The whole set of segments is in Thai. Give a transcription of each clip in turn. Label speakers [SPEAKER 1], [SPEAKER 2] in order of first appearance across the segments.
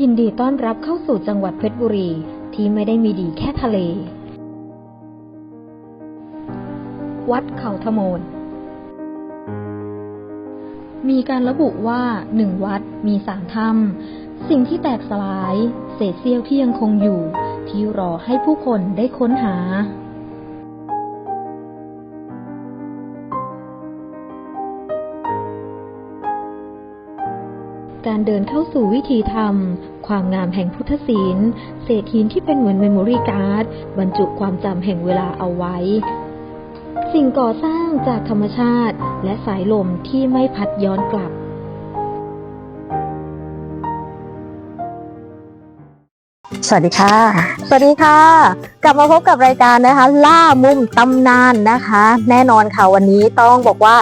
[SPEAKER 1] ยินดีต้อนรับเข้าสู่จังหวัดเพชรบุรี ที่ไม่ได้มีดีแค่ทะเล วัดเขาทะโมน มีการระบุว่าหนึ่งวัดมีสามถ้ำสิ่งที่แตกสลาย เศษเสี้ยวที่ยังคงอยู่ ที่รอให้ผู้คนได้ค้นหา การเดินเข้าสู่วิธีธรรม ความงามแห่งพุทธศีล เศษหินที่เป็นเหมือนเมมโมรี่การ์ดบรรจุความจำแห่งเวลาเอาไว้ สิ่งก่อสร้างจากธรรมชาติ และสายลมที่ไม่พัดย้อนกลับ
[SPEAKER 2] สวัสดีค่ะ สวัสดีค่ะ กลับมาพบกับรายการนะคะ ล่ามุมตำนานนะคะ แน่นอนค่ะวันนี้ต้องบอกว่า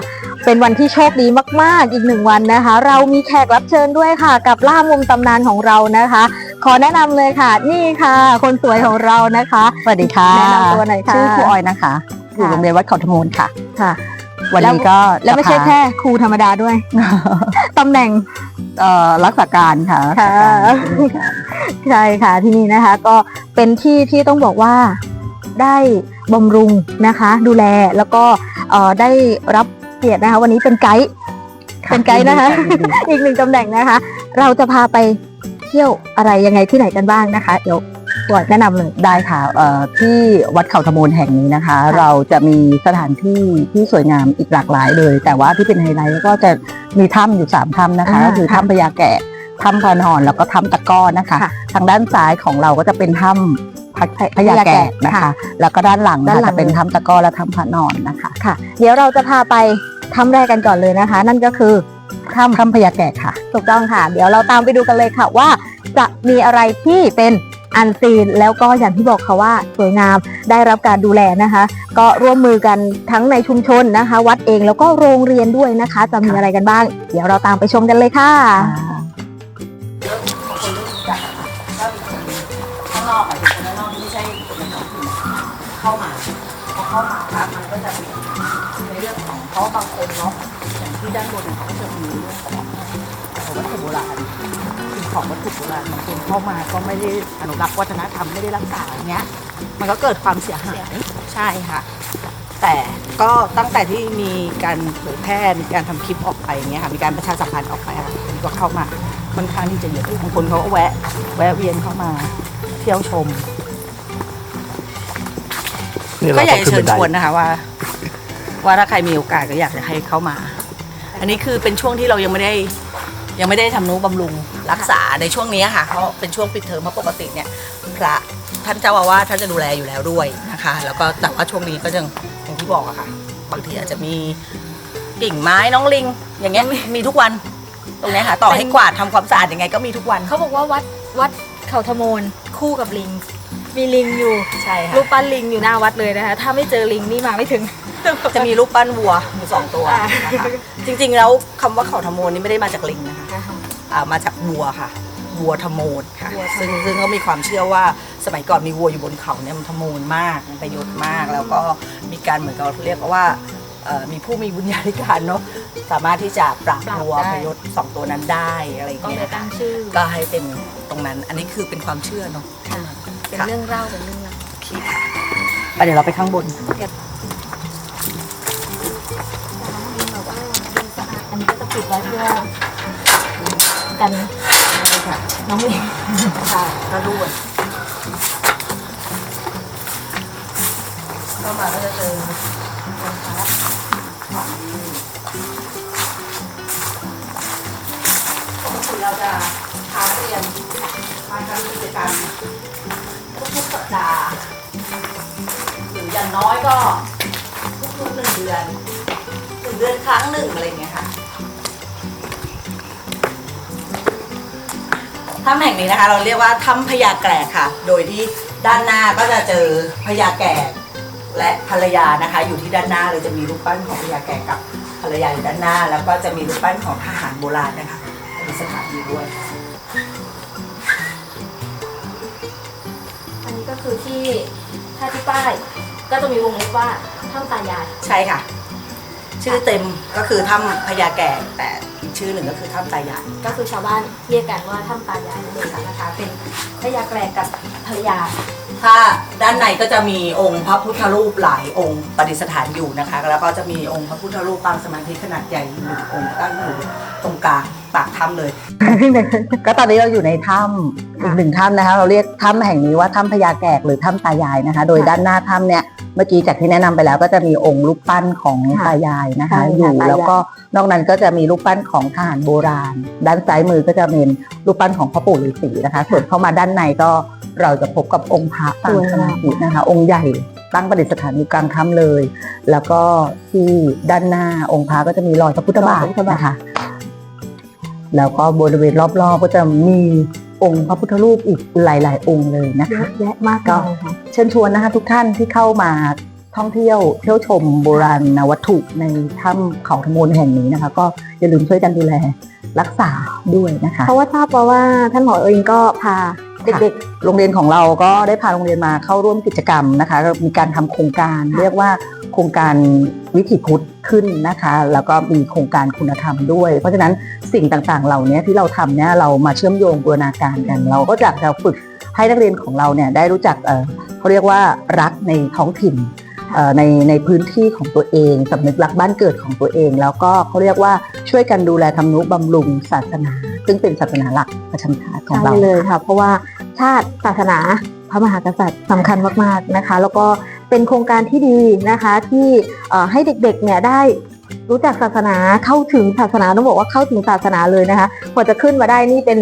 [SPEAKER 2] เป็นวันที่โชคดีมากๆ อีกหนึ่งวันนะคะ เรามีแขกรับเชิญด้วยค่ะ กับล่ามุมตำนานของเรานะคะ ขอแนะนำเลยค่ะ นี่ค่ะ คนสวยของเรานะคะ
[SPEAKER 3] สวัสดีค่ะ
[SPEAKER 2] แนะนำตัวหน่อยค่ะ
[SPEAKER 3] ชื่อครูออยนะคะ อยู่โรงเรียนวัดเขาธมูลค่ะ
[SPEAKER 2] ค่ะ
[SPEAKER 3] วันนี้ก็
[SPEAKER 2] แล้วไม่ใช่
[SPEAKER 3] จะพา
[SPEAKER 2] แค่ครูธรรมดาด้วยตำแหน่ง
[SPEAKER 3] เอ่อรักษาการค่ะ
[SPEAKER 2] ค่ะ
[SPEAKER 3] รักษาการ
[SPEAKER 2] ใช่ค่ะที่นี่นะคะก็เป็นที่ที่ต้องบอกว่าได้บำรุงนะคะ ดูแลแล้วก็เอ่อได้รับ เกียรตินะคะ วันนี้เป็นไกด์เป็นไกด์นะคะ
[SPEAKER 3] ยิดี
[SPEAKER 2] อีกหนึ่งตำแหน่งนะคะ เราจะพาไปเที่ยวอะไรยังไงที่ไหนกันบ้างนะคะ เดี๋ยวปวดแนะนำเลย
[SPEAKER 3] ได้ค่ะเอ่อที่วัดเขาธมูลแห่งนี้นะคะ
[SPEAKER 2] ค่ะ
[SPEAKER 3] เราจะมีสถานที่ที่สวยงามอีกหลากหลายเลย แต่ว่าที่เป็นไฮไลท์ก็จะมีถ้ำอยู่สามถ้ำนะคะ
[SPEAKER 2] อ่า
[SPEAKER 3] ก็คือ
[SPEAKER 2] ค่ะ
[SPEAKER 3] ถ้ำพญาแกะถ้ำพระนอนแล้วก็ถ้ำตะก้อนะคะ
[SPEAKER 2] ค่ะ
[SPEAKER 3] ทางด้านซ้ายของเราก็จะเป็นถ้ำ พระพญาแกะนะ
[SPEAKER 2] ค่ะ
[SPEAKER 3] คะ แล้วก็ด้านหลัง
[SPEAKER 2] ด้าน
[SPEAKER 3] นะคะ
[SPEAKER 2] หลัง
[SPEAKER 3] จะเป็นถ้ำตะก้อและถ้ำพระนอนนะคะ
[SPEAKER 2] ค่ะ เดี๋ยวเราจะพาไปถ้ำแรกกันก่อนเลยนะคะ นั่นก็คือ
[SPEAKER 3] ถ้ำถ้ำพญาแกะค่ะ
[SPEAKER 2] ถูกต้องค่ะ เดี๋ยวเราตามไปดูกันเลยค่ะว่าจะมีอะไรที่เป็นอันซีนแล้วก็อย่างที่บอกค่ะว่าสวยงามได้รับการดูแลนะคะ ก็ร่วมมือกันทั้งในชุมชนนะคะ วัดเองแล้วก็โรงเรียนด้วยนะคะ จะมีอะไรกันบ้าง เดี๋ยวเราตามไปชมกันเลยค่ะ
[SPEAKER 3] ข้า ด้านบนเขาก็จะมีเรื่องของของวัตถุโบราณสิ่งของวัตถุโบราณบางคนเข้ามาก็ไม่ได้อนุรักษ์วัฒนธรรมไม่ได้รักษาอย่างเงี้ย มันก็เกิดความเสียหายใช่ค่ะ แต่ก็ตั้งแต่ที่มีการเผยแพร่มีการทำคลิปออกไปอย่างเงี้ยค่ะมีการประชาสัมพันธ์ออกไปค่ะคนก็เข้ามาค่อนข้างที่จะเยอะบางคนเขาก็แวะ แวะเวียนเข้ามาเที่ยวชมก็อยากจะเชิญชวนนะคะว่า ว่าถ้าใครมีโอกาสก็อยากจะให้เข้ามา อันนี้คือเป็นช่วงที่เรายังไม่ได้ยังไม่ได้ทำนุบำรุงรักษาในช่วงนี้ค่ะเพราะเป็นช่วงปิดเทอมเพราะปกติเนี่ยพระท่านเจ้าอาวาสท่านจะดูแลอยู่แล้วด้วยนะคะ แล้วก็แต่ว่าช่วงนี้ก็ยังอย่างที่บอกอะค่ะ บางทีอาจจะมีกิ่งไม้น้องลิง อย่างเงี้ยมีทุกวันตรงเนี้ยค่ะ ต่อให้กวาดทำความสะอาดยังไงก็มีทุกวัน
[SPEAKER 1] เขาบอกว่าวัดวัดเขาทะโมนคู่กับลิง มีลิงอยู่
[SPEAKER 3] ใช่ค่ะ
[SPEAKER 1] รูปปั้นลิงอยู่หน้าวัดเลยนะคะ ถ้าไม่เจอลิงนี่มาไม่ถึง
[SPEAKER 3] จะมีรูปปั้นวัวอยู่สองตัว
[SPEAKER 1] อ่า
[SPEAKER 3] นะคะจริงๆแล้วคำว่าเขาธโมนนี่ไม่ได้มาจากลิงนะคะอ่ามาจากวัวค่ะวัวธโมนค่ะ
[SPEAKER 1] วัวธโมน
[SPEAKER 3] ซึ่งซึ่งเขามีความเชื่อว่าสมัยก่อนมีวัวอยู่บนเขาเนี่ยมันธโมนมากมันประโยชน์มาก แล้วก็มีการเหมือนกับเรียกว่าเอ่อมีผู้มีบุญญาธิการเนาะสามารถที่จะปราบวัวพยศสองตัวนั้นได้อะไรอย่าง
[SPEAKER 1] ก็
[SPEAKER 3] เงี้
[SPEAKER 1] เลย
[SPEAKER 3] ย
[SPEAKER 1] ตั้งชื่อ
[SPEAKER 3] ก็ให้เป็นตรงนั้น อันนี้คือเป็นความเชื่อเนาะ
[SPEAKER 1] เป็น
[SPEAKER 3] ค่ะ
[SPEAKER 1] เรื่องเล่าเป็นเรื่องเล่า
[SPEAKER 3] โอเคค่ะไปเดี๋ยวเราไปข้างบน
[SPEAKER 1] ปิดไว้เพื่อกันน้องลิง
[SPEAKER 3] ค่ะก็ด้วยเข้ามาก็จะเจอคนพักฝั่งนี้ปกติเราจะพาเรียนมาทำกิจกรรมทุกๆสัปดาห์หรืออย่างน้อยก็ทุกๆหนึ่งเดือนหนึ่งเดือนครั้งหนึ่งอะไรเงี้ยค่ะ ถ้ำแห่งนี้นะคะ เราเรียกว่าถ้ำพญาแกรกค่ะ โดยที่ด้านหน้าก็จะเจอพญาแกรกและภรรยานะคะ อยู่ที่ด้านหน้าเลยจะมีรูปปั้นของพญาแกรกกับภรรยาอยู่ด้านหน้า แล้วก็จะมีรูปปั้นของทหารโบราณนะคะมีสถานที่ด้วย
[SPEAKER 1] อันนี้ก็คือที่ถ้าที่ป้ายก็จะมีวงเล็บว่าถ้ำตายาย
[SPEAKER 3] ใช่ค่ะ ชื่อเต็มก็คือถ้ำพญาแกรกแต่ อีก
[SPEAKER 2] ชื่อหนึ่งก็คือถ้ำตายาย
[SPEAKER 1] ก็คือชาวบ้านเรียกกันว่าถ้ำตายายนั่นเองนะคะ เป็นพระยาแกรกกับภรรยา
[SPEAKER 2] ถ้าด้านในก็จะมีองค์พระพุทธรูปหลายองค์ประดิษฐานอยู่นะคะ แล้วก็จะมีองค์พระพุทธรูปปางสมาธิขนาดใหญ่หนึ่งองค์ตั้งอยู่ตรงกลางปากถ้ำเลย
[SPEAKER 3] ก็ตอนนี้เราอยู่ในถ้ำอีกหนึ่งถ้ำนะคะ เราเรียกถ้ำแห่งนี้ว่าถ้ำพญาแกกหรือถ้ำตายายนะคะ โดยด้านหน้าถ้ำเนี่ย เมื่อกี้จากที่แนะนำไปแล้วก็จะมีองค์รูปปั้นของ
[SPEAKER 1] ค่ะ
[SPEAKER 3] ตายายนะคะ
[SPEAKER 1] ใช่ค่ะ
[SPEAKER 3] อยู่
[SPEAKER 1] ตายาย
[SPEAKER 3] แล้วก็นอกนั้นก็จะมีรูปปั้นของทหารโบราณ ด้านซ้ายมือก็จะเป็นรูปปั้นของพ่อปู่ฤาษีนะคะ ส่วนเข้ามาด้านในก็เราจะพบกับองค์พระปางสมาธินะคะ องค์ใหญ่ตั้งประดิษฐานอยู่กลางถ้ำเลย แล้วก็ที่ด้านหน้าองค์พระก็จะมีรอยพระพุทธบาทนะคะแล้วก็บริเวณรอบๆก็จะมี องค์พระพุทธรูปอีกหลาย ๆ องค์เลยนะ
[SPEAKER 1] เย
[SPEAKER 3] คะ
[SPEAKER 1] อะแยะมาก
[SPEAKER 3] ก็
[SPEAKER 1] เลยค่ะ
[SPEAKER 3] เชิญชวนนะคะทุกท่านที่เข้ามาท่องเที่ยวเที่ยวชมโบราณวัตถุในถ้ำเขาธมูลแห่งนี้นะคะ ก็อย่าลืมช่วยกันดูแลรักษาด้วยนะคะ
[SPEAKER 1] เพราะว่าทราบมาว่าท่านหมอเองก็พาเด็ก
[SPEAKER 3] โรงเรียนของเราก็ได้พาโรงเรียนมาเข้าร่วมกิจกรรมนะคะก็มีการทำโครงการเรียกว่าโครงการวิถีพุทธ ขึ้นนะคะ แล้วก็มีโครงการคุณธรรมด้วย เพราะฉะนั้นสิ่งต่างๆ เหล่านี้ที่เราทำเนี่ยเรามาเชื่อมโยงบูรณาการกัน เราก็อยากจะฝึกให้นักเรียนของเราเนี่ยได้รู้จักเออเขาเรียกว่ารักในท้องถิ่นเอ่อในในพื้นที่ของตัวเองสำนึกรักบ้านเกิดของตัวเอง แล้วก็เขาเรียกว่าช่วยกันดูแลทำนุบำรุงศาสนา ซึ่งเป็นศาสนาหลักประจำชาติของเรา
[SPEAKER 1] เลยค่ะ เพราะว่าชาติศาสนาพระมหากษัตริย์สำคัญมากๆนะคะ แล้วก็ เป็นโครงการที่ดีนะคะที่เอ่อให้เด็กๆเนี่ยได้รู้จักศาสนาเข้าถึงศาสนาต้องบอกว่าเข้าถึงศาสนาเลยนะคะกว่าจะขึ้นมาได้นี่เป็น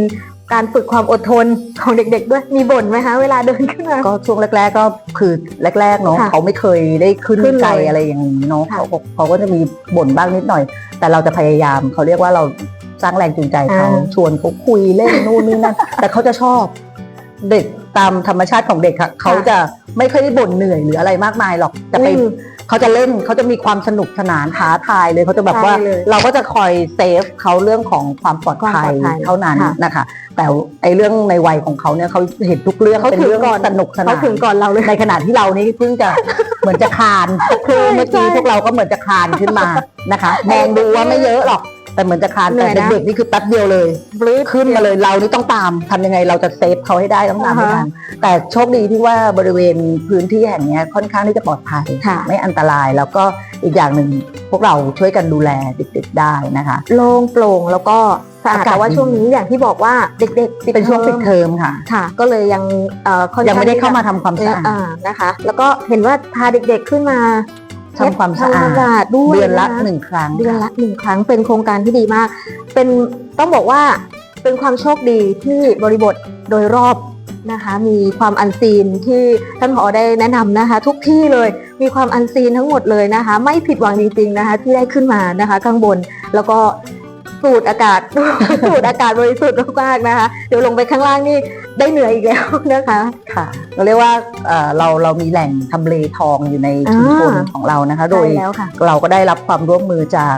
[SPEAKER 1] การฝึกความอดทนของเด็ก ๆ ด้วยมีบ่นไหมคะเวลาเดินขึ้นมา
[SPEAKER 3] ก็ช่วงแรก ๆ ก็คือแรกๆเนาะ
[SPEAKER 1] ค่ะ
[SPEAKER 3] เขาไม่เคยได้ขึ้น
[SPEAKER 1] ขึ้นเลย
[SPEAKER 3] ไกลอะไรอย่างนี้เนาะ
[SPEAKER 1] ค่ะ
[SPEAKER 3] เขาก็เขาก็จะมีบ่นบ้างนิดหน่อย แต่เราจะพยายามเขาเรียกว่าเราสร้างแรงจูงใจเขา
[SPEAKER 1] อ่า
[SPEAKER 3] ชวนเขาคุยเล่นนู่นนี่นั่นแต่เขาจะชอบเด็ก ตามธรรมชาติของเด็กค่ะเขาจะไม่ค่อยได้บ่นเหนื่อยหรืออะไรมากมายหรอกจะไป
[SPEAKER 1] อืม
[SPEAKER 3] เขาจะเล่นเขาจะมีความสนุกสนานท้าทายเลยเขาจะแบบว่า
[SPEAKER 1] ใช่เลย
[SPEAKER 3] เราก็จะคอยเซฟเขาเรื่องของความปลอด
[SPEAKER 1] ความ
[SPEAKER 3] ภั
[SPEAKER 1] ปล
[SPEAKER 3] ย
[SPEAKER 1] อดภัย
[SPEAKER 3] เท่านั้น
[SPEAKER 1] ค่ะ
[SPEAKER 3] นะคะ แต่ไอ้เรื่องในวัยของเขาเนี่ยเขาเห็นทุกเรื่อง
[SPEAKER 1] เขา
[SPEAKER 3] เป็น
[SPEAKER 1] ถึง
[SPEAKER 3] เรื่อง
[SPEAKER 1] ก่อน
[SPEAKER 3] สนุกสนา
[SPEAKER 1] เขา
[SPEAKER 3] น
[SPEAKER 1] ถึงก่อนเราเลย
[SPEAKER 3] ในขณะที่เรานี่เพิ่งจะเหมือนจะคลานคือเมื่อกี้
[SPEAKER 1] ใช่
[SPEAKER 3] พวกเราก็เหมือนจะคลานขึ้นมานะคะมองดูว่าไม่เยอะหรอก แต่เหมือนจะคลาน
[SPEAKER 1] เหนื่
[SPEAKER 3] แต่
[SPEAKER 1] อยนะ
[SPEAKER 3] เด็กๆนี่คือแป๊บเดียวเลย
[SPEAKER 1] บลื้
[SPEAKER 3] ขึ้นมาเลยเรานี่ต้องตามทำยังไงเราจะเซฟเขาให้ได้ต้องตามให้
[SPEAKER 1] อ่า
[SPEAKER 3] ทั
[SPEAKER 1] ฮะ
[SPEAKER 3] นแต่โชคดีที่ว่าบริเวณพื้นที่แห่งเนี้ยค่อนข้างที่จะปลอดภัย
[SPEAKER 1] ค่ะ
[SPEAKER 3] ไม่อันตรายแล้วก็อีกอย่างหนึ่งพวกเราช่วยกันดูแลเด็กๆได้นะคะ
[SPEAKER 1] โล่งโปร่งแล้วก็สะอาด
[SPEAKER 3] อากาศ
[SPEAKER 1] แต่ว่า
[SPEAKER 3] ดี
[SPEAKER 1] ช่วงนี้อย่างที่บอกว่าเด็กๆ
[SPEAKER 3] เป็นช่วงปิดเทอมค่ะ
[SPEAKER 1] ค่ะ ก็เลยยังเอ่อค่อนข้
[SPEAKER 3] ยังไม่ได้เข้ามาทำความ
[SPEAKER 1] เอ่
[SPEAKER 3] สะ
[SPEAKER 1] อ
[SPEAKER 3] อาด
[SPEAKER 1] อ่านะคะ แล้วก็เห็นว่าพาเด็กๆขึ้นมา
[SPEAKER 3] ทำความสะอาด
[SPEAKER 1] ทำความสะอาดด้วย
[SPEAKER 3] เดือนละ
[SPEAKER 1] ค
[SPEAKER 3] หนึ่งครั้ง
[SPEAKER 1] เดือนละหนึ่งครั้งเป็นโครงการที่ดีมาก เป็นต้องบอกว่าเป็นความโชคดีที่บริบทโดยรอบนะคะมีความอันซีนที่ท่านผอได้แนะนำนะคะ ทุกที่เลยมีความอันซีนทั้งหมดเลยนะคะ ไม่ผิดหวังจริงๆนะคะ ที่ได้ขึ้นมานะคะ ข้างบนแล้วก็ สูดอากาศ สูดอากาศบริสุทธิ์มากๆนะคะ เดี๋ยวลงไปข้างล่างนี่ได้เหนื่อยอีกแล้วนะคะ
[SPEAKER 3] ค่ะเราเรียกว่าเอ่อเราเรามีแหล่งทำเลทองอยู่ในชุมชน
[SPEAKER 1] อ่า
[SPEAKER 3] ของเรานะคะ โด
[SPEAKER 1] ใช่
[SPEAKER 3] ย
[SPEAKER 1] แล้วค่ะ
[SPEAKER 3] เราก็ได้รับความร่วมมือจาก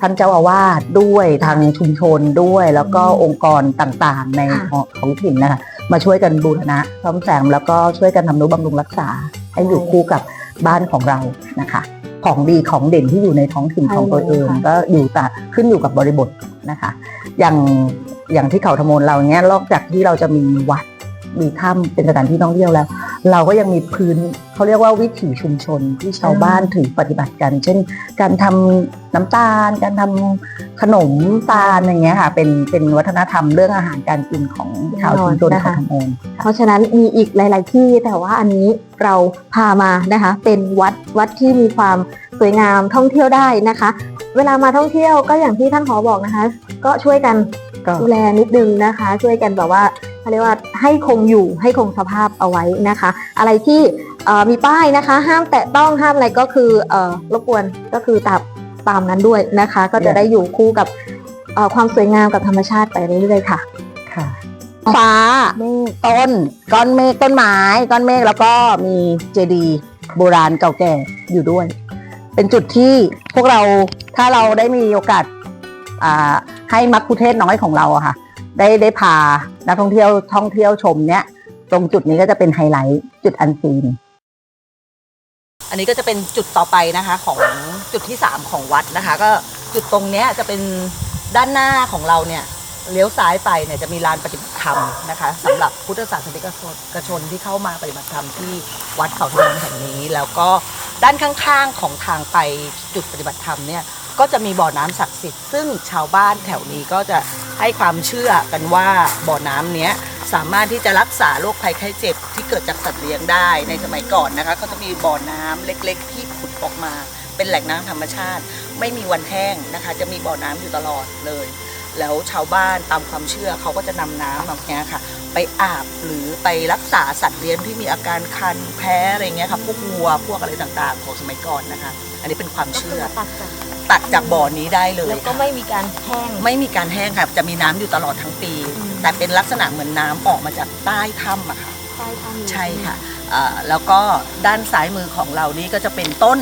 [SPEAKER 3] ท่านเจ้าอาวาสด้วยทางชุมชนด้วย แล้วก็
[SPEAKER 1] อืม
[SPEAKER 3] องค์กรต่างๆ ใน
[SPEAKER 1] ค่ะ
[SPEAKER 3] ของของถิ่นนะคะมาช่วยกันบูรณะซ่อมแซมแล้วก็ช่วยกันทำนุบำรุงรักษา ให้อยู่คู่กับบ้านของเรานะคะ ของดีของเด่นที่อยู่ในท้องถิ่นของตัวเองก็อยู่แต่ขึ้นอยู่กับบริบทนะคะ อย่างอย่างที่เขาทมนเราเนี้ยนอกจากที่เราจะมีวัด มีถ้ำเป็นสถานที่ท่องเที่ยวแล้ว เราก็ยังมีพื้นเขาเรียกว่าวิถีชุมชนที่ชาวบ้านถือปฏิบัติกัน เช่น การทำน้ำตาล การทำขนมตาลอย่างเงี้ยค่ะ เป็นเป็นวัฒนธรรมเรื่องอาหารการกินของชาวชุมชน
[SPEAKER 1] นะคะ
[SPEAKER 3] เขาทมน
[SPEAKER 1] เพราะฉะนั้นมีอีกหลาย ๆ ที่แต่ว่าอันนี้เราพามานะคะ เป็นวัดวัดที่มีความสวยงามท่องเที่ยวได้นะคะ เวลามาท่องเที่ยวก็อย่างที่ท่านผอบอกนะคะ ก็ช่วยกัน ดูแลนิดนึงนะคะ ช่วยกันแบบว่าเขาเรียกว่าให้คงอยู่ให้คงสภาพเอาไว้นะคะ อะไรที่เอ่อมีป้ายนะคะ ห้ามแตะต้องห้ามอะไรก็คือเอ่อรบกวนก็คือตามตามนั้นด้วยนะคะ ก็จะได้อยู่คู่กับเอ่อความสวยงามกับธรรมชาติไปเรื่อยๆค่ะ
[SPEAKER 3] ค่ะฟ้า
[SPEAKER 1] เมฆ
[SPEAKER 3] ต้นก้อนเมฆต้นไม้ก้อนเมฆแล้วก็มีเจดีย์โบราณเก่าแก่อยู่ด้วย เป็นจุดที่พวกเราถ้าเราได้มีโอกาสอ่า ให้มักคุเทศน้อยของเราอะค่ะ ได้ได้พานักท่องเที่ยวท่องเที่ยวชมเนี้ยตรงจุดนี้ก็จะเป็นไฮไลท์จุดอันซีน
[SPEAKER 2] อันนี้ก็จะเป็นจุดต่อไปนะคะของจุดที่ 3 ของวัดนะคะ ก็จุดตรงเนี้ยจะเป็น
[SPEAKER 3] ด้านหน้าของเราเนี่ยเลี้ยวซ้ายไปเนี่ยจะมีลานปฏิบัติธรรมนะคะสำหรับพุทธศาสนิกชนที่เข้ามาปฏิบัติธรรมที่วัดเขาทองแห่งนี้ แล้วก็ด้านข้างๆของทางไปจุดปฏิบัติธรรมเนี่ย ก็จะมีบ่อน้ำศักดิ์สิทธิ์ซึ่งชาวบ้านแถวนี้ก็จะให้ความเชื่อกันว่าบ่อน้ำเนี้ยสามารถที่จะรักษาโรคภัยไข้เจ็บที่เกิดจากสัตว์เลี้ยงได้ในสมัยก่อนนะคะก็จะมีบ่อน้ำเล็ก ๆ ที่ขุดออกมา เป็นแหล่งน้ำธรรมชาติ ไม่มีวันแห้งนะคะ จะมีบ่อน้ำอยู่ตลอดเลย แล้วชาวบ้านตามความเชื่อเขาก็จะนำน้ำแบบนี้ค่ะ ไปอาบหรือไปรักษาสัตว์เลี้ยงที่มีอาการคันแพ้อะไรเงี้ยค่ะพวกวัวพวกอะไรต่างๆ ของสมัยก่อนนะคะ อันนี้เป็นความเชื่
[SPEAKER 1] อ ตักจาก
[SPEAKER 3] ตักจากบ่อนี้ได้เลย
[SPEAKER 1] แล้วก็
[SPEAKER 3] ค่ะ
[SPEAKER 1] ไม่มีการแห้ง
[SPEAKER 3] ไม่มีการแห้งค่ะ จะมีน้ำอยู่ตลอดทั้งปี
[SPEAKER 1] อืม
[SPEAKER 3] แต่เป็นลักษณะเหมือนน้ำออกมาจากใต้ถ้ำอะค่ะ
[SPEAKER 1] ใต้ถ้ำ
[SPEAKER 3] ใช่ค่ะเอ่อแล้วก็ด้านซ้ายมือของเรานี่ก็จะเป็นต้น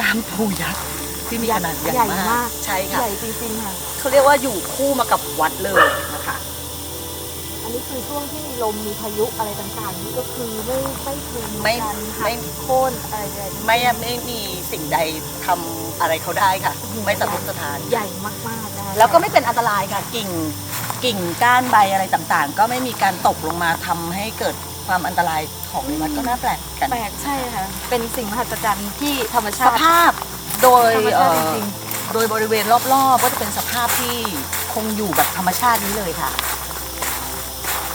[SPEAKER 3] กามพูยักษ์ที่มีขนาดใหญ่
[SPEAKER 1] ใหญ่
[SPEAKER 3] มามา
[SPEAKER 1] กก
[SPEAKER 3] ใช่
[SPEAKER 1] ให
[SPEAKER 3] ค่ะ
[SPEAKER 1] ญ่จริงๆค่ะ
[SPEAKER 3] เขาเรียกว่าอยู่คู่มากับวัดเลยนะคะ
[SPEAKER 1] อั นนี้คือช่วงที่มีลมมีพายุอะไรต่างๆนี่ก็คือไม่ไม่เคยมี
[SPEAKER 3] ไม่
[SPEAKER 1] การหั
[SPEAKER 3] ไม่
[SPEAKER 1] กโค่นอะไรเลย
[SPEAKER 3] ไม่ไม่มีสิ่งใดทำอะไรเขาได้ค่ะ ไม่สะทกสถาน
[SPEAKER 1] ใหญ่มากๆนะคะ
[SPEAKER 3] แล้วก็ไม่เป็นอันตรายค่ะกิ่งกิ่งก้านใบอะไรต่างๆ ก็ไม่มีการตกลงมาทำให้เกิดความอันตรายของในวัดก็น่าแปลกกัน
[SPEAKER 1] แปลกใช่ค่ะ เป็นสิ่งมหัศจรรย์ที่ธรรมชา
[SPEAKER 3] ส
[SPEAKER 1] ติ
[SPEAKER 3] ภาพโดย
[SPEAKER 1] ธรรม
[SPEAKER 3] เอ่
[SPEAKER 1] ชาติ
[SPEAKER 3] อ
[SPEAKER 1] จริง
[SPEAKER 3] โดยบริเวณรอบๆ ก็จะเป็นสภาพที่คงอยู่แบบธรรมชาตินี้เลยค่ะ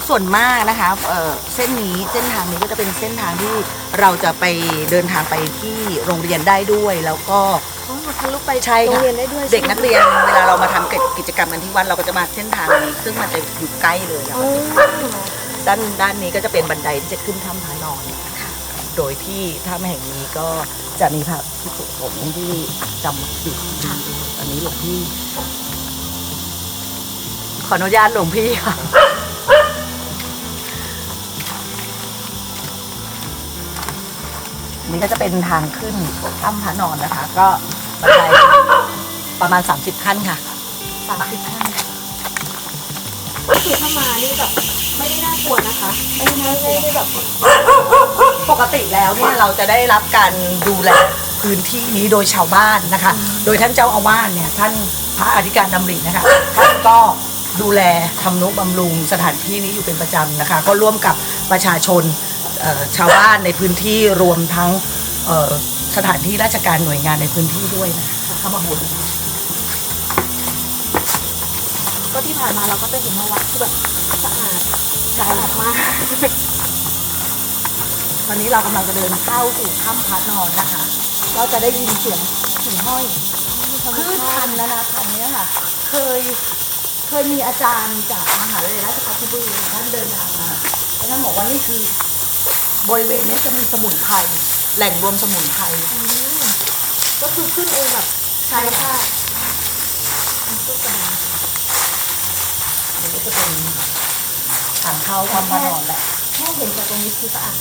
[SPEAKER 3] ส่วนมากนะคะเอ่อเส้นนี้เส้นทางนี้ก็จะเป็นเส้นทางที่เราจะไปเดินทางไปที่โรงเรียนได้ด้วย แล้วก็
[SPEAKER 1] อ๋อทะลุไป
[SPEAKER 3] ใช่
[SPEAKER 1] โรง
[SPEAKER 3] ค่ะ
[SPEAKER 1] เรียนได้ด้วย
[SPEAKER 3] เด็ก
[SPEAKER 1] ใช่ไหม
[SPEAKER 3] นักเรียนเวลาเรามาทำกิจกรรมกันที่วัดเราก็จะมาเส้นทางนี้ ซึ่งมันจะอยู่ใกล้เลยแล้ว
[SPEAKER 1] อ๋อ
[SPEAKER 3] ด้านด้านนี้ก็จะเป็นบันไดที่จะขึ้นถ้ำพระนอนโดยที่ถ้ำแห่งนี้ก็จะมีพระพิสุสงฆ์ที่จำอยู่อันนี้หลวงพี่ขออนุญาตหลวงพี่ค่ะ นี่ก็จะเป็นทางขึ้นถ้ำพระนอนนะคะ ก็บันไดประมาณ 30 ขั้นค่ะ
[SPEAKER 1] สามสิบขั้นก็คือถ้ามานี่แบบไม่ได้น่ากลัวนะคะไม่ได้ไม่ได้แบบ
[SPEAKER 3] ปกติแล้วเนี่ยเราจะได้รับการดูแลพื้นที่นี้โดยชาวบ้านนะคะ โดยท่านเจ้าอาวาสเนี่ยท่านพระอธิการดำรินะคะท่านก็ดูแลทำนุบำรุงสถานที่นี้อยู่เป็นประจำนะคะ ก็ร่วมกับประชาชนเอ่อ ชาวบ้านในพื้นที่รวมทั้งสถานที่ราชการหน่วยงานในพื้นที่ด้วยนะคะเข้ามาบุญ
[SPEAKER 1] ก็ที่ผ่านมาเราก็จะเห็นว่าวัดคือแบบสะอาดสะอาดมาก
[SPEAKER 3] ตอนนี้เรากำลังจะเดินเข้าสู่ถ้ำพระนอนนะคะ ก็จะได้ยินเสียงหิ่งห้อยพืชพันนานาพันเนี้ยค่ะ เคยเคยมีอาจารย์จากมหาวิทยาลัยราชภัฏพชรบุรีท่านเดินทางมาท่านบอกว่านี่คือ บริเวณเนี้ยจะมีสมุนไพรแหล่งรวมสมุนไพร
[SPEAKER 1] อืมก็คือขึ้นเองแบบ
[SPEAKER 3] ใช่ค่ะ
[SPEAKER 1] มันก็กระดาน
[SPEAKER 3] อันนี้ก็จะเป็นทางเข้าถ้ำพระนอนแหละ
[SPEAKER 1] แค่เห็นจากตรงนี้คือสะอาด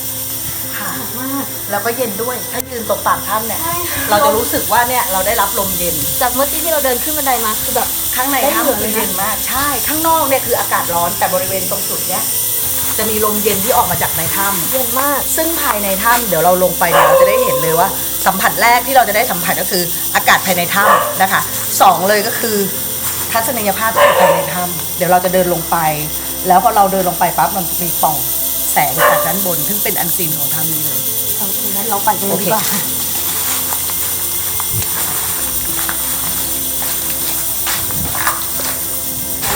[SPEAKER 3] ค่ะ
[SPEAKER 1] สะอาดมาก
[SPEAKER 3] แล้วก็เย็นด้วย ถ้ายืนตรงปากถ้ำเนี่ย
[SPEAKER 1] ใช่ค่ะ
[SPEAKER 3] เราจะรู้สึกว่าเนี่ยเราได้รับลมเย็น
[SPEAKER 1] จากเมื่อกี้ที่เราเดินขึ้นบันไดมาคือแบบ
[SPEAKER 3] ข้างใน
[SPEAKER 1] ได้เหงื่อ
[SPEAKER 3] ถ้ำ
[SPEAKER 1] เล
[SPEAKER 3] คื
[SPEAKER 1] ย
[SPEAKER 3] อ
[SPEAKER 1] นะ
[SPEAKER 3] เย็นมาก ใช่ ข้างนอกเนี่ยคืออากาศร้อนแต่บริเวณตรงจุดเนี้ย จะมีลมเย็นที่ออกมาจากในถ้ำ
[SPEAKER 1] เย็นมาก
[SPEAKER 3] ซึ่งภายในถ้ำเดี๋ยวเราลงไปเนี่ยเราจะได้เห็นเลยว่า สัมผัสแรกที่เราจะได้สัมผัสก็คืออากาศภายในถ้ำนะคะสองเลยก็คือทัศนียภาพที่อยู่ภายในถ้ำเดี๋ยวเราจะเดินลงไป แล้วพอเราเดินลงไปปั๊บมันจะมีปล่องแสงจากด้านบน ซึ่งเป็นอันซีนของถ้ำนี้เลย
[SPEAKER 1] เอาทีนั้นเราไปกันเลย
[SPEAKER 3] โอเค
[SPEAKER 1] ดีกว่า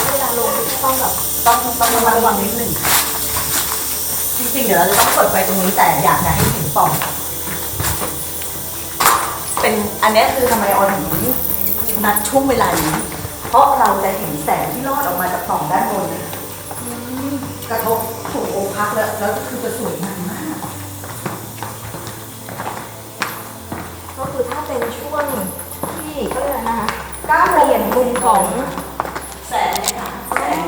[SPEAKER 1] เวลาลงก็ต้องแบบ
[SPEAKER 3] ต้องต้องระมัดระวังนิดนึง จริงๆ เดี๋ยวเราจะต้องเปิดไฟตรงนี้แต่อยากจะให้เห็นปล่อง เป็นอันเนี้ยคือทำไมออนถึงนัดช่วงเวลานี้ เพราะเราจะเห็นแสงที่ลอดออกมาจากปล่องด้านบนกระทบถูกองค์พระแล้วแล้วก็คือจะสวยงามมาก
[SPEAKER 1] ก็คือถ้าเป็นช่วงที่ก็เลยกอะไรนะคะก้าวเปลี่ยนมุมของ
[SPEAKER 3] แสงเนี่ยค่ะแสง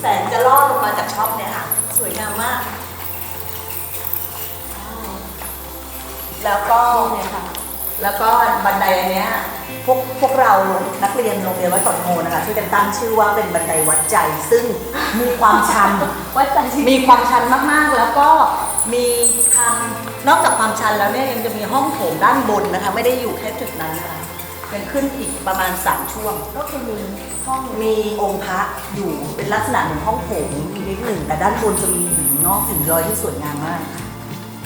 [SPEAKER 3] แสงจะลอดลงมาจากช่องเนี่ยค่ะ สวยงามมาก แล้วก็
[SPEAKER 1] เนี่ยค่ะ
[SPEAKER 3] แล้วก็บันไดอันเนี้ยพวกพวกเรานักเรียนโรงเรียนวัดตอดโมนะคะช่วยกันตั้งชื่อว่าเป็นบันไดวัดใจ ซึ่งมีความชัน
[SPEAKER 1] วัดจันทร์ชิ
[SPEAKER 3] มีความชันมากๆ แล้วก็มีทางนอกจากความชันแล้วเนี่ยยังจะมีห้องโถงด้านบนนะคะ ไม่ได้อยู่แค่จุดนั้นนะคะยังขึ้นอีกประมาณสามช่วง
[SPEAKER 1] ก็คือมีห้อง
[SPEAKER 3] มีองค์พระอยู่เป็นลักษณะเหมือนห้องโถงอีกนิดหนึ่งแต่ด้านบนจะมีหินงอกหินย้อยที่สวยงามมาก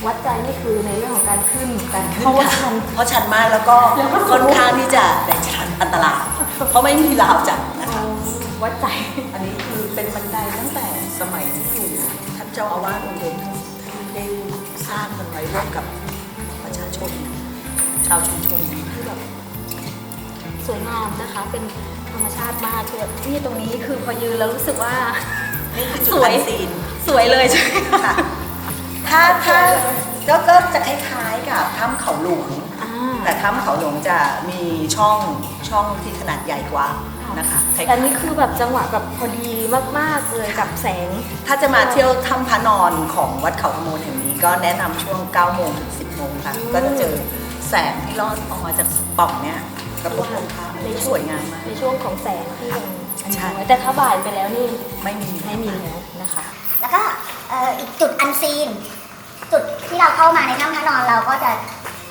[SPEAKER 1] วัดใจนี่คือในเรื่องของการขึ้นการ
[SPEAKER 3] เพราะว่าชันเพราะชันมากแล้วก็ค่อนข้างที่จะแต่ชันอันตรายเพราะไม่มีราวจับนะคะ
[SPEAKER 1] วัดใจ
[SPEAKER 3] อันนี้คือเป็นบันไดตั้งแต่สมัยที่อยู่ท่านเจ้าอาวาสองค์เดิมท่านได้สร้างมันไว้ร่วมกับประชาชน ชาวชุมชนที่แบบ
[SPEAKER 1] สวยงามนะคะเป็นธรรมชาติมากคือที่ตรงนี้คือพอยืนแล้วรู้สึกว่า
[SPEAKER 3] นี่คือ
[SPEAKER 1] สวย
[SPEAKER 3] จุดอันซีน
[SPEAKER 1] สวยเลยใช่ไหมคะ
[SPEAKER 3] ค่ะ ถ้าถ้าก็ก็จะคล้ายๆกับถ้ำเขาหลวง
[SPEAKER 1] อ่า
[SPEAKER 3] แต่ถ้ำเขาหลวงจะมีช่องช่องที่ขนาดใหญ่กว่านะคะคล้ายๆ
[SPEAKER 1] แต่นี่คือแบบจังหวะแบบพอดีมากๆเลยกับแสง
[SPEAKER 3] ถ้าจะมาเที่ยวถ้ำพระนอนของวัดเขาธรรมนแห่งนี้ก็แนะนำช่วง 9 โมงถึง 10 โมงค่ะ
[SPEAKER 1] อืม
[SPEAKER 3] ก็จะเจอแสงที่ลอดออกมาจากปล่องเนี่ยกับพวกองค์พระสวยงามมาก
[SPEAKER 1] ในช่วงของแสงที่ยัง
[SPEAKER 3] ใช่
[SPEAKER 1] น้อยแต่ถ้าบ่ายไปแล้วนี่
[SPEAKER 3] ไม่มี
[SPEAKER 1] ไม่มีแล้วนะคะ
[SPEAKER 4] แล้วก็เอ่ออีกจุดอันซีน จุดที่เราเข้ามาในถ้ำพระนอนเราก็จะ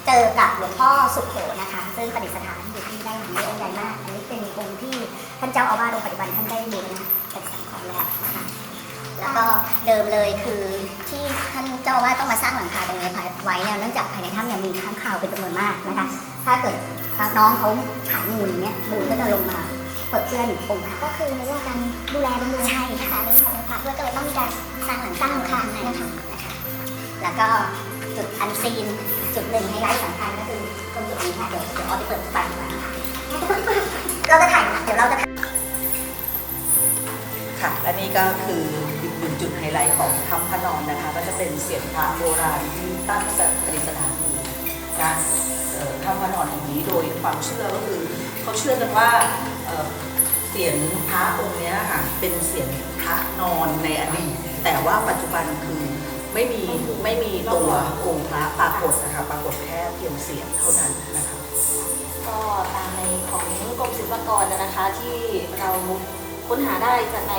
[SPEAKER 4] เจอกับหลวงพ่อสุขโขนะคะ ซึ่งประดิษฐานอยู่ที่ได้หลังนี้องค์ใหญ่มาก อันนี้เป็นองค์ที่ท่านเจ้าอาวาสองค์ปัจจุบันท่านได้บูรณะเป็นสังฆแล้วนะคะแล้วก็เดิมเลยคือที่ท่านเจ้าอาวาสต้องมาสร้างหลังคาตรงนี้ไว้เนี่ยเนื่องจากภายในถ้ำเนี่ยมีค้างคาวเป็นจำนวนมากนะคะ ถ้าเกิดน้องเขาหายมูลอย่างเงี้ยมูลก็จะลงมาเปิดเพื่อนองค์พระก็คือในเรื่องการดูแลบำรุงใช่ค่ะในเรื่องของพระด้วยก็เลยต้องมีการสร้างหลังสร้างหลังคาให้นะคะนะคะ แล้วก็จุดอันซีนจุดหนึ่งไฮไลท์สำคัญก็คือตรงจุดนี้ค่ะเดี๋ยวเดี๋ยวออไปเปิดไฟมานะคะเราจะถ่ายเดี๋ยวเราจะ
[SPEAKER 3] ค่ะและนี่ก็คืออีกหนึ่งจุดไฮไลท์ของถ้ำพระนอนนะคะ ก็จะเป็นเสียงพระโบราณที่ตั้งประดิษฐานอยู่ณเอ่อถ้ำพระนอนแห่งนี้โดยความเชื่อก็คือเขาเชื่อกันว่าเเสียงพระองค์นี้ค่ะเป็นเสียงพระนอนในอดีตแต่ว่าปัจจุบันคือ ไม่มีไม่มีตัวองค์พระปรากฏนะคะปรากฏแค่เพียงเสียงเท่านั้นนะคะ
[SPEAKER 1] ก็ตามในของกรมศิลปากรนะคะที่เราค้นหาได้จากใน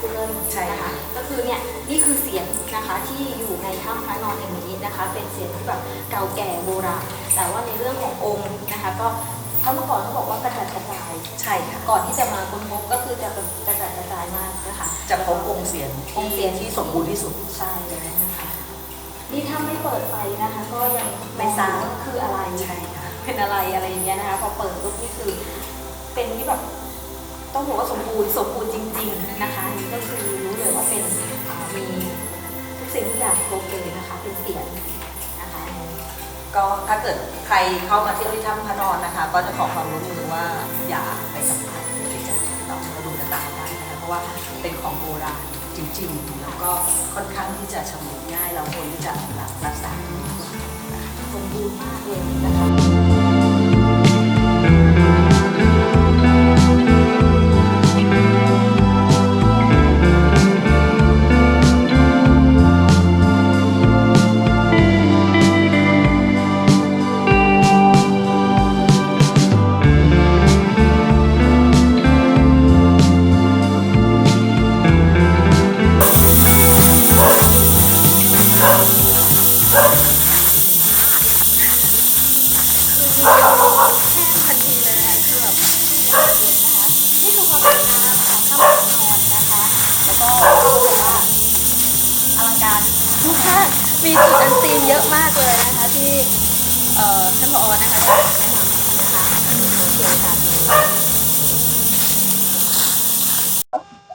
[SPEAKER 1] Google
[SPEAKER 3] ใช่
[SPEAKER 1] นะ
[SPEAKER 3] ค่ะ
[SPEAKER 1] คะก็คือเนี่ยนี่คือเสียงนะคะที่อยู่ในถ้ำพระนอนแห่งนี้นะคะ เป็นเสียงที่แบบเก่าแก่โบราณแต่ว่าในเรื่องขององค์นะคะก็เพราะเมื่อก่อนเขาบอกว่ากระจัดกระจาย
[SPEAKER 3] ใช่ค่ะ
[SPEAKER 1] ก่อนที่จะมาค้นพบก็คือจะกระจัดกระจายมากนะคะ
[SPEAKER 3] จะพบองค์เสียง
[SPEAKER 1] องค์เสียง
[SPEAKER 3] ที่สมบูรณ์ที่สุด
[SPEAKER 1] ใช่เลย นี่ถ้าไม่เปิดไฟนะคะ ก็ยัง
[SPEAKER 3] ไม่ทราบ
[SPEAKER 1] คืออะไร
[SPEAKER 3] ใช่ค่ะ
[SPEAKER 1] เป็นอะไรอะไรอย่างเงี้ยนะคะพอเปิดปุ๊บนี่คือเป็นที่แบบต้องบอกว่าสมบูรณ์สมบูรณ์จริง ๆนะคะอันนี่ก็คือรู้เลยว่าเป็นมีทุกสิ่งทุกอย่างครบเลยนะคะ เป็นเสียงนะคะ
[SPEAKER 3] ก็ถ้าเกิดใครเข้ามาเที่ยวที่ถ้ำพระนอนนะคะ ก็จะขอความร่วมมือว่าอย่าไปสัมผัสอย่าไปจับต้องมาดูตาได้นะคะเพราะว่าเป็นของโบราณ จริงๆ แล้วก็ค่อนข้างที่จะชำรุดง่ายเราควรที่จะรักษา
[SPEAKER 1] สมบูรณ์มากเลยนะคะ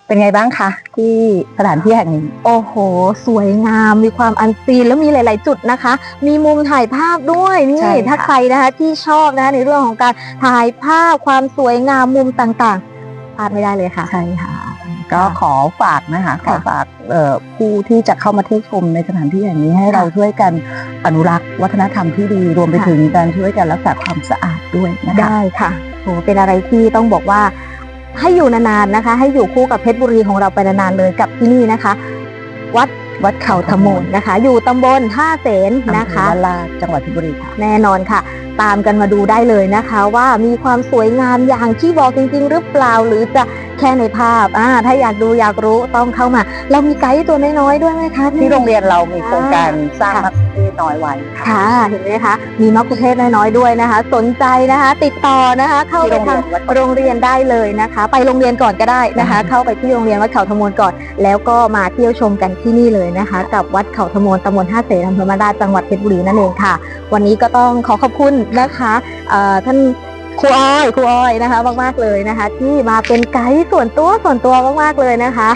[SPEAKER 2] เป็นไงบ้างคะที่สถานที่แห่งนี้ โอ้โห สวยงามมีความอันซีนแล้วมีหลาย ๆ จุดนะคะ มีมุมถ่ายภาพด้วยนี่
[SPEAKER 3] ใช่ค่ะ
[SPEAKER 2] ถ้าใครนะคะที่ชอบนะคะในเรื่องของการถ่ายภาพความสวยงามมุมต่างๆพลาดไม่ได้เลยค่ะ
[SPEAKER 5] ใช่ค่ะ ก็ขอฝากนะคะ ขอฝากเอ่อผู้ที่จะเข้ามาเที่ยวชมในสถานที่แห่งนี้ให้เราช่วยกันอนุรักษ์วัฒนธรรมที่ดีรวมไป
[SPEAKER 2] ค่ะ
[SPEAKER 5] ถึงการช่วยกันรักษาความสะอาดด้วยนะคะ
[SPEAKER 2] ได้ค่ะโหเป็นอะไรที่ต้องบอกว่า ให้อยู่นานๆนะคะ ให้อยู่คู่กับเพชรบุรีของเราไปนานๆเลยกับที่นี่นะคะ วัดวัดเขาธรรมูลนะคะ อยู่ตำบลท่าเสน
[SPEAKER 5] อำเภ
[SPEAKER 2] นะ
[SPEAKER 5] อ
[SPEAKER 2] คะ
[SPEAKER 5] บ้านลาดจังหวัดเพชรบุรีค่ะ
[SPEAKER 2] แน่นอนค่ะ ตามกันมาดูได้เลยนะคะ ว่ามีความสวยงามอย่างที่บอกจริง ๆ หรือเปล่าหรือจะ
[SPEAKER 1] แค่ในภาพอ่าถ้าอยากดูอยากรู้ต้องเข้ามา เรามีไกด์ตัวน้อยๆด้วยไหมคะ
[SPEAKER 3] ที่โรงเรียนเรามีโครงการสร้าง
[SPEAKER 1] ค่ะ
[SPEAKER 3] มักเทศน้อยไว้ค่ะ
[SPEAKER 1] ค่ะ เห็นไหมคะ มีมะกุเทศน้อยๆด้วยนะคะ สนใจนะคะ ติดต่อนะคะ เข้า
[SPEAKER 3] ที่
[SPEAKER 1] ไป
[SPEAKER 3] โรงเรียนวัด
[SPEAKER 1] ทางโรงเรียนได้เลยนะคะ ไปโรงเรียนก่อนก็ได้นะคะ เข้าไปที่โรงเรียนวัดเขาธมนก่อน แล้วก็มาเที่ยวชมกันที่นี่เลยนะคะ กับวัดเขาธมนตำบลท่าเสอำเภอมาราชจังหวัดเพชรบุรีนั่นเองค่ะ วันนี้ก็ต้องขอขอบคุณนะคะเอ่อท่าน ครูอ้อยครูอ้อยนะคะมากๆเลยนะคะ ที่มาเป็นไกด์ส่วนตัวส่วนตัวมากๆเลยนะคะ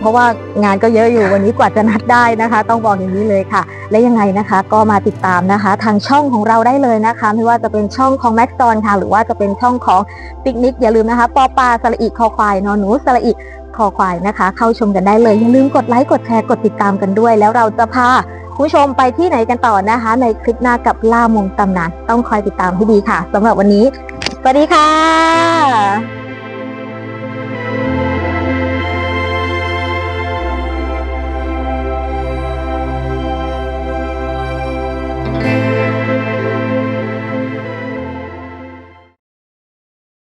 [SPEAKER 1] เพราะว่างานก็เยอะอยู่วันนี้กว่าจะนัดได้นะคะ ต้องบอกอย่างนี้เลยค่ะ และยังไงนะคะ ก็มาติดตามนะคะ ทางช่องของเราได้เลยนะคะ ไม่ว่าจะเป็นช่องของแม็กซ์ตอนค่ะ หรือว่าจะเป็นช่องของปิกนิกอย่าลืมนะคะปอปลาสระอีคอควายนอนหนูสระอีคอควายนะคะ เข้าชมกันได้เลย อย่าลืมกดไลค์กดแชร์กดติดตามกันด้วย แล้วเราจะพาคุณผู้ชมไปที่ไหนกันต่อนะคะ ในคลิปหน้ากับล่ามุมตำนานต้องคอยติดตามให้ดีค่ะสำหรับวันนี้ สวัสดีค่ะ